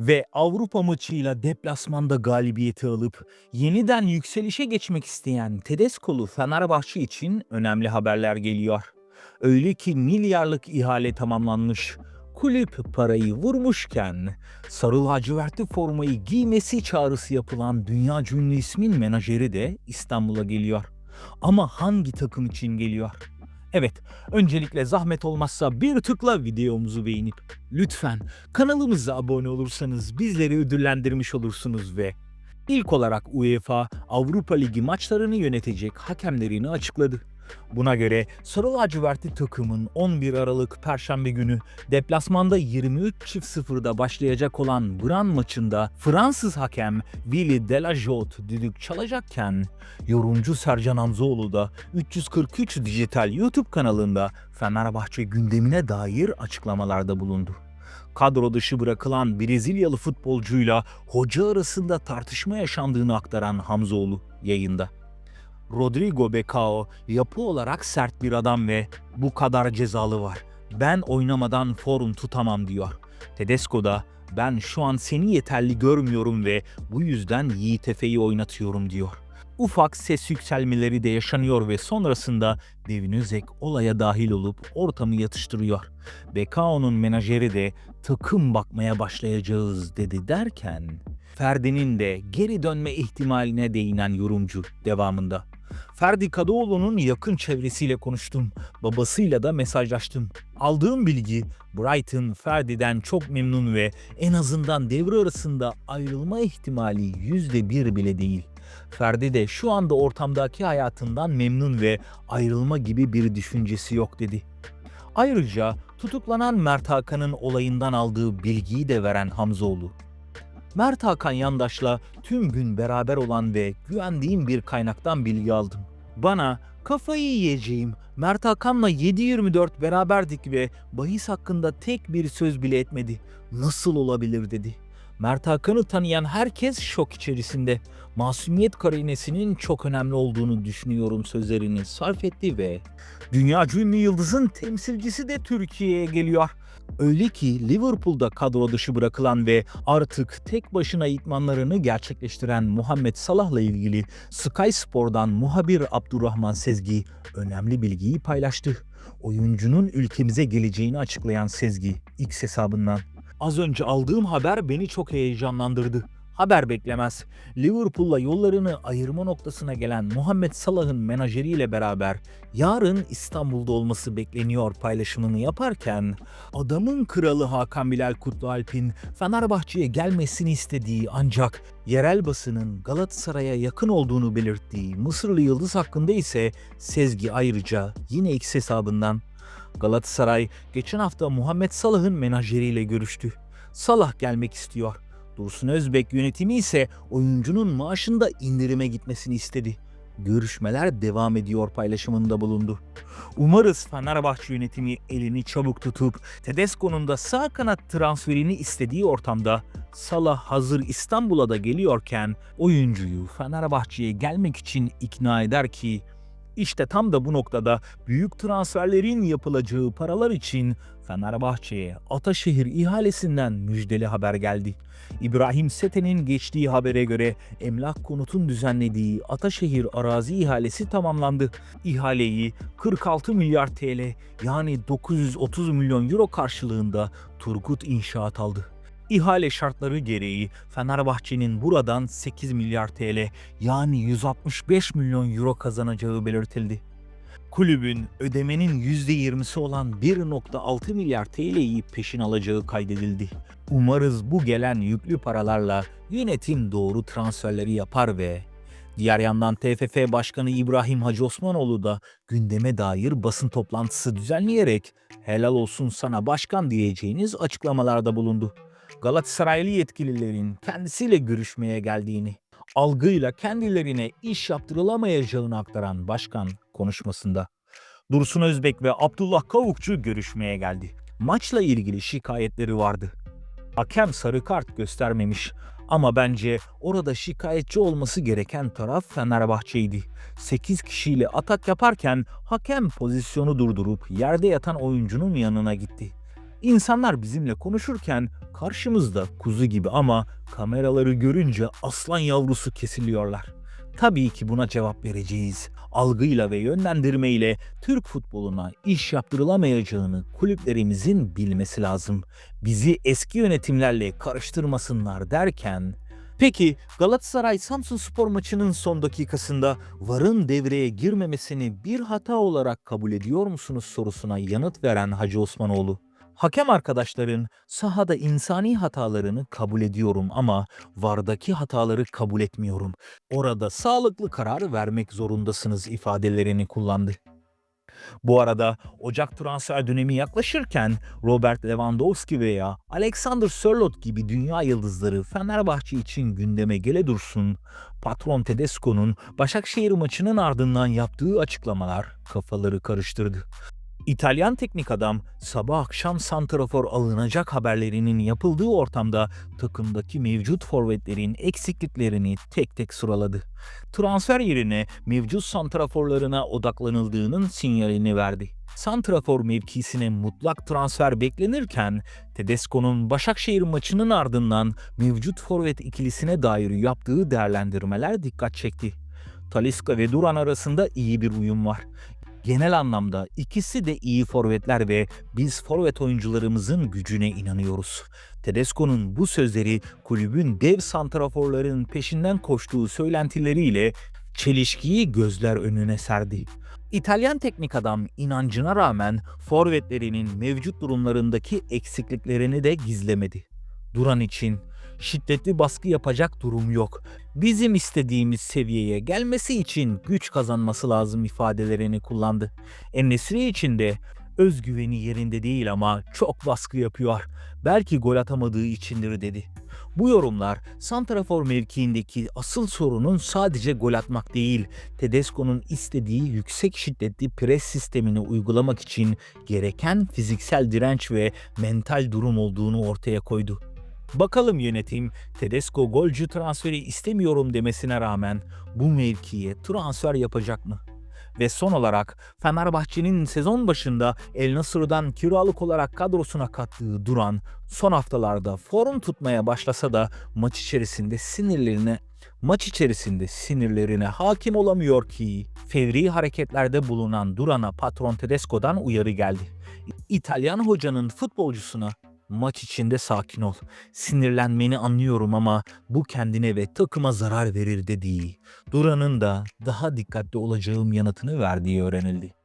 ve Avrupa maçıyla deplasmanda galibiyeti alıp yeniden yükselişe geçmek isteyen Tedesco'lu Fenerbahçe için önemli haberler geliyor. Öyle ki milyarlık ihale tamamlanmış. Kulüp parayı vurmuşken sarı lacivertli formayı giymesi çağrısı yapılan dünya ünlü ismin menajeri de İstanbul'a geliyor. Ama hangi takım için geliyor? Evet, öncelikle zahmet olmazsa bir tıkla videomuzu beğenip lütfen kanalımıza abone olursanız bizleri ödüllendirmiş olursunuz ve ilk olarak UEFA Avrupa Ligi maçlarını yönetecek hakemlerini açıkladı. Buna göre Sarı lacivertli takımın 11 Aralık Perşembe günü deplasmanda 23.00'da başlayacak olan Bran maçında Fransız hakem Willy Delajot düdük çalacakken yorumcu Sercan Hamzoğlu da 343 Dijital YouTube kanalında Fenerbahçe gündemine dair açıklamalarda bulundu. Kadro dışı bırakılan Brezilyalı futbolcuyla hoca arasında tartışma yaşandığını aktaran Hamzoğlu yayında. Rodrigo Becao yapı olarak sert bir adam ve bu kadar cezalı var. Ben oynamadan form tutamam diyor. Tedesco da ben şu an seni yeterli görmüyorum ve bu yüzden Yiğit Efe'yi oynatıyorum diyor. Ufak ses yükselmeleri de yaşanıyor ve sonrasında Devin Özek olaya dahil olup ortamı yatıştırıyor. Bekao'nun menajeri de takım bakmaya başlayacağız dedi derken Ferdi'nin de geri dönme ihtimaline değinen yorumcu devamında. Ferdi Kadıoğlu'nun yakın çevresiyle konuştum. Babasıyla da mesajlaştım. Aldığım bilgi Brighton Ferdi'den çok memnun ve en azından devre arasında ayrılma ihtimali %1 bile değil. Ferdi de şu anda ortamdaki hayatından memnun ve ayrılma gibi bir düşüncesi yok dedi. Ayrıca tutuklanan Mert Hakan'ın olayından aldığı bilgiyi de veren Hamzoğlu. Mert Hakan Yandaş'la tüm gün beraber olan ve güvendiğim bir kaynaktan bilgi aldım. Bana kafayı yiyeceğim. Mert Hakan'la 7-24 beraberdik ve bahis hakkında tek bir söz bile etmedi. Nasıl olabilir dedi. Mert Hakan'ı tanıyan herkes şok içerisinde. Masumiyet karinesinin çok önemli olduğunu düşünüyorum sözlerini sarf etti ve Dünya ünlü yıldızın temsilcisi de Türkiye'ye geliyor. Öyle ki Liverpool'da kadro dışı bırakılan ve artık tek başına itmanlarını gerçekleştiren Muhammed Salah'la ilgili Sky Spor'dan muhabir Abdurrahman Sezgi önemli bilgiyi paylaştı. Oyuncunun ülkemize geleceğini açıklayan Sezgi X hesabından. Az önce aldığım haber beni çok heyecanlandırdı. Haber beklemez. Liverpool'la yollarını ayırma noktasına gelen Muhammed Salah'ın menajeriyle beraber yarın İstanbul'da olması bekleniyor paylaşımını yaparken adamın kralı Hakan Bilal Kutlualp'in Fenerbahçe'ye gelmesini istediği ancak yerel basının Galatasaray'a yakın olduğunu belirttiği Mısırlı Yıldız hakkında ise Sezgi ayrıca yine X hesabından Galatasaray geçen hafta Muhammed Salah'ın menajeriyle görüştü. Salah gelmek istiyor. Dursun Özbek yönetimi ise oyuncunun maaşında indirime gitmesini istedi. Görüşmeler devam ediyor paylaşımında bulundu. Umarız Fenerbahçe yönetimi elini çabuk tutup Tedesco'nun da sağ kanat transferini istediği ortamda Salah hazır İstanbul'a da geliyorken oyuncuyu Fenerbahçe'ye gelmek için ikna eder ki işte tam da bu noktada büyük transferlerin yapılacağı paralar için Fenerbahçe'ye Ataşehir ihalesinden müjdeli haber geldi. İbrahim Sete'nin geçtiği habere göre Emlak Konut'un düzenlediği Ataşehir arazi ihalesi tamamlandı. İhaleyi 46 milyar TL yani 930 milyon euro karşılığında Turgut İnşaat aldı. İhale şartları gereği Fenerbahçe'nin buradan 8 milyar TL yani 165 milyon euro kazanacağı belirtildi. Kulübün ödemenin %20'si olan 1.6 milyar TL'yi peşin alacağı kaydedildi. Umarız bu gelen yüklü paralarla yönetim doğru transferleri yapar ve Diğer yandan TFF Başkanı İbrahim Hacı Osmanoğlu da gündeme dair basın toplantısı düzenleyerek helal olsun sana başkan diyeceğiniz açıklamalarda bulundu. Galatasaraylı yetkililerin kendisiyle görüşmeye geldiğini, algıyla kendilerine iş yaptırılamayacağını aktaran başkan konuşmasında. Dursun Özbek ve Abdullah Kavukçu görüşmeye geldi. Maçla ilgili şikayetleri vardı. Hakem sarı kart göstermemiş ama bence orada şikayetçi olması gereken taraf Fenerbahçe'ydi. 8 kişiyle atak yaparken hakem pozisyonu durdurup yerde yatan oyuncunun yanına gitti. İnsanlar bizimle konuşurken karşımızda kuzu gibi ama kameraları görünce aslan yavrusu kesiliyorlar. Tabii ki buna cevap vereceğiz. Algıyla ve yönlendirmeyle Türk futboluna iş yaptırılamayacağını kulüplerimizin bilmesi lazım. Bizi eski yönetimlerle karıştırmasınlar derken Peki Galatasaray Samsun Spor maçının son dakikasında VAR'ın devreye girmemesini bir hata olarak kabul ediyor musunuz sorusuna yanıt veren Hacı Osmanoğlu. Hakem arkadaşların sahada insani hatalarını kabul ediyorum ama VAR'daki hataları kabul etmiyorum. Orada sağlıklı karar vermek zorundasınız ifadelerini kullandı. Bu arada Ocak transfer dönemi yaklaşırken Robert Lewandowski veya Alexander Sörloth gibi dünya yıldızları Fenerbahçe için gündeme gele dursun. Patron Tedesco'nun Başakşehir maçının ardından yaptığı açıklamalar kafaları karıştırdı. İtalyan teknik adam sabah akşam santrafor alınacak haberlerinin yapıldığı ortamda takımdaki mevcut forvetlerin eksikliklerini tek tek sıraladı. Transfer yerine mevcut santraforlarına odaklanıldığının sinyalini verdi. Santrafor mevkisine mutlak transfer beklenirken Tedesco'nun Başakşehir maçının ardından mevcut forvet ikilisine dair yaptığı değerlendirmeler dikkat çekti. Talisca ve Duran arasında iyi bir uyum var. Genel anlamda ikisi de iyi forvetler ve biz forvet oyuncularımızın gücüne inanıyoruz. Tedesco'nun bu sözleri kulübün dev santraforların peşinden koştuğu söylentileriyle çelişkiyi gözler önüne serdi. İtalyan teknik adam inancına rağmen forvetlerinin mevcut durumlarındaki eksikliklerini de gizlemedi. Duran için şiddetli baskı yapacak durum yok. Bizim istediğimiz seviyeye gelmesi için güç kazanması lazım ifadelerini kullandı. Ennesiri için de özgüveni yerinde değil ama çok baskı yapıyor. Belki gol atamadığı içindir dedi. Bu yorumlar santrafor mevkiindeki asıl sorunun sadece gol atmak değil, Tedesco'nun istediği yüksek şiddetli pres sistemini uygulamak için gereken fiziksel direnç ve mental durum olduğunu ortaya koydu. Bakalım yönetim Tedesco golcü transferi istemiyorum demesine rağmen bu mevkiye transfer yapacak mı? Ve son olarak Fenerbahçe'nin sezon başında El Nasır'dan kiralık olarak kadrosuna kattığı Duran son haftalarda form tutmaya başlasa da maç içerisinde sinirlerine maç içerisinde sinirlerine hakim olamıyor ki fevri hareketlerde bulunan Duran'a patron Tedesco'dan uyarı geldi. İtalyan hocanın futbolcusuna maç içinde sakin ol. Sinirlenmeni anlıyorum ama bu kendine ve takıma zarar verir dediği, Duran'ın da daha dikkatli olacağım yanıtını verdiği öğrenildi.